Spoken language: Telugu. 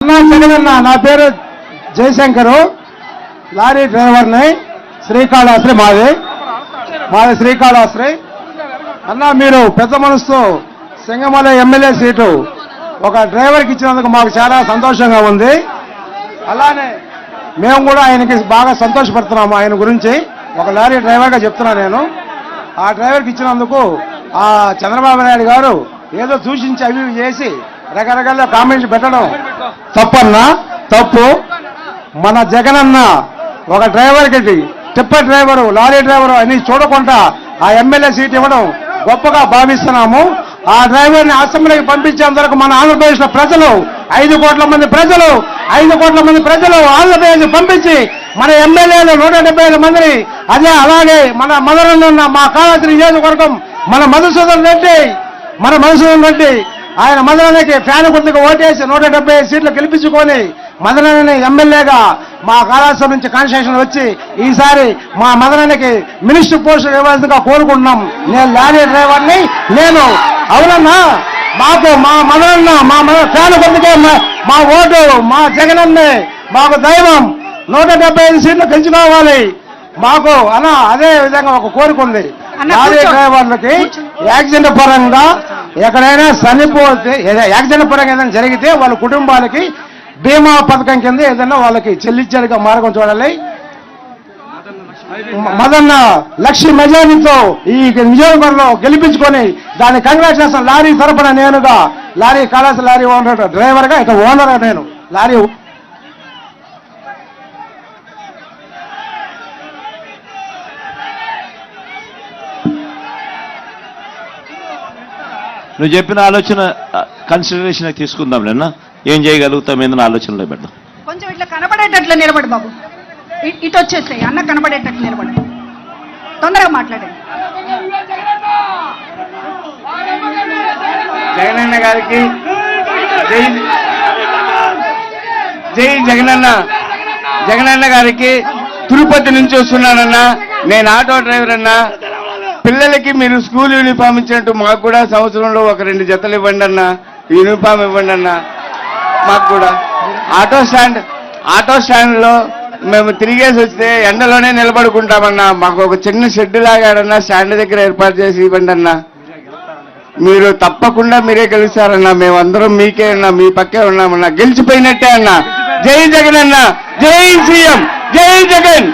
అన్నా జగనన్న నా పేరు జయశంకరు. లారీ డ్రైవర్ని శ్రీకాళహస్తి మాది. మాది శ్రీకాళహస్తి. అన్నా మీరు పెద్ద మనసుతో సింగమల ఎమ్మెల్యే సీటు ఒక డ్రైవర్కి ఇచ్చినందుకు మాకు చాలా సంతోషంగా ఉంది. అలానే మేము కూడా ఆయనకి బాగా సంతోషపడుతున్నాము ఆయన గురించి. ఒక లారీ డ్రైవర్గా చెప్తున్నా నేను. ఆ డ్రైవర్కి ఇచ్చినందుకు ఆ చంద్రబాబు నాయుడు గారు ఏదో దూషించి అవి చేసి రకరకాల కామెంట్స్ పెట్టడం తప్పన్నా తప్పు. మన జగనన్న ఒక డ్రైవర్కి టిప్పర్ డ్రైవరు లారీ డ్రైవరు అని చూడకుండా ఆ ఎమ్మెల్యే సీట్ ఇవ్వడం గొప్పగా భావిస్తున్నాము. ఆ డ్రైవర్ని అసెంబ్లీకి పంపించేందుకు మన ఆంధ్రప్రదేశ్లో ప్రజలు ఐదు కోట్ల మంది ప్రజలు ఐదు కోట్ల మంది ప్రజలు ఆంధ్రప్రదేశ్ పంపించి మన ఎమ్మెల్యేలు నూట డెబ్బై ఐదు మందిని అదే అలాగే మన మదనంలో ఉన్న మా కాళాద్రి నియోజకవర్గం మన మధుసూదన్ రెడ్డి మన మధుసూదన్ రెడ్డి ఆయన మదనానికి ఫ్యాన్ గుర్తుకు ఓటేసి నూట డెబ్బై సీట్లు గెలిపించుకొని మదనాన్ని ఎమ్మెల్యేగా మా కళాశాల నుంచి కాన్స్టిట్యూషన్ వచ్చి ఈసారి మా మదనానికి మినిస్టర్ పోస్ట్ ఇవ్వాల్సిందిగా కోరుకుంటున్నాం. నేను లారీ డ్రైవర్ని నేను అవునన్నా మాకు మా మదనన్న మా మద ఫ్యాన్ గుర్తుకే మా- ఓటు మా జగనన్నే మాకు దైవం. నూట డెబ్బై ఐదు సీట్లు గెలుచుకోవాలి మాకు అన్న అదే విధంగా ఒక కోరిక ఉంది లారీ. డ్రైవర్లకి యాక్సిడెంట్ పరంగా ఎక్కడైనా చనిపోతే ఏదో యాక్సిడెంట్ పరంగా ఏదైనా జరిగితే వాళ్ళ కుటుంబాలకి బీమా పథకం కింద ఏదైనా వాళ్ళకి చెల్లించేదిగా మార్గం చూడాలి. మదన్న లక్ష్య మెజారిటీతో ఈ నియోజకవర్గంలో గెలిపించుకొని దాన్ని కంగ్రాచులేషన్ లారీ తరపున నేనుగా లారీ కళాశాల లారీ ఓనర్ డ్రైవర్గా ఇక ఓనర్ నేను. లారీ నువ్వు చెప్పిన ఆలోచన కన్సిడరేషన్ తీసుకుందాం నిన్న ఏం చేయగలుగుతాం ఏందని ఆలోచనలో పెడదాం. కొంచెం ఇట్లా కనపడేటట్లు నిలబడు బాబు. ఇటు వచ్చేసాయి అన్న కనపడేటట్లు నిలబడు. తొందరగా మాట్లాడండి జగనన్న గారికి జై జై జగనన్న. జగనన్న గారికి తిరుపతి నుంచి వస్తున్నానన్నా. నేను ఆటో డ్రైవర్ అన్నా పిల్లలకి మీరు స్కూల్ యూనిఫామ్ ఇచ్చినట్టు మాకు కూడా సంవత్సరంలో ఒక రెండు జతలు ఇవ్వండి అన్న. యూనిఫామ్ ఇవ్వండి అన్న. మాకు కూడా. ఆటో స్టాండ్ ఆటో స్టాండ్లో మేము తిరిగేసి వస్తే ఎండలోనే నిలబడుకుంటామన్నా. మాకు ఒక చిన్న షెడ్ లాగాడన్నా స్టాండ్ దగ్గర ఏర్పాటు చేసి ఇవ్వండి అన్నా. మీరు తప్పకుండా మీరే గెలుస్తారన్నా. మేమందరం మీకే అన్నా మీ పక్కే ఉన్నామన్నా. గెలిచిపోయినట్టే అన్నా. జై జగన్ అన్న. జై సీఎం. జై జగన్.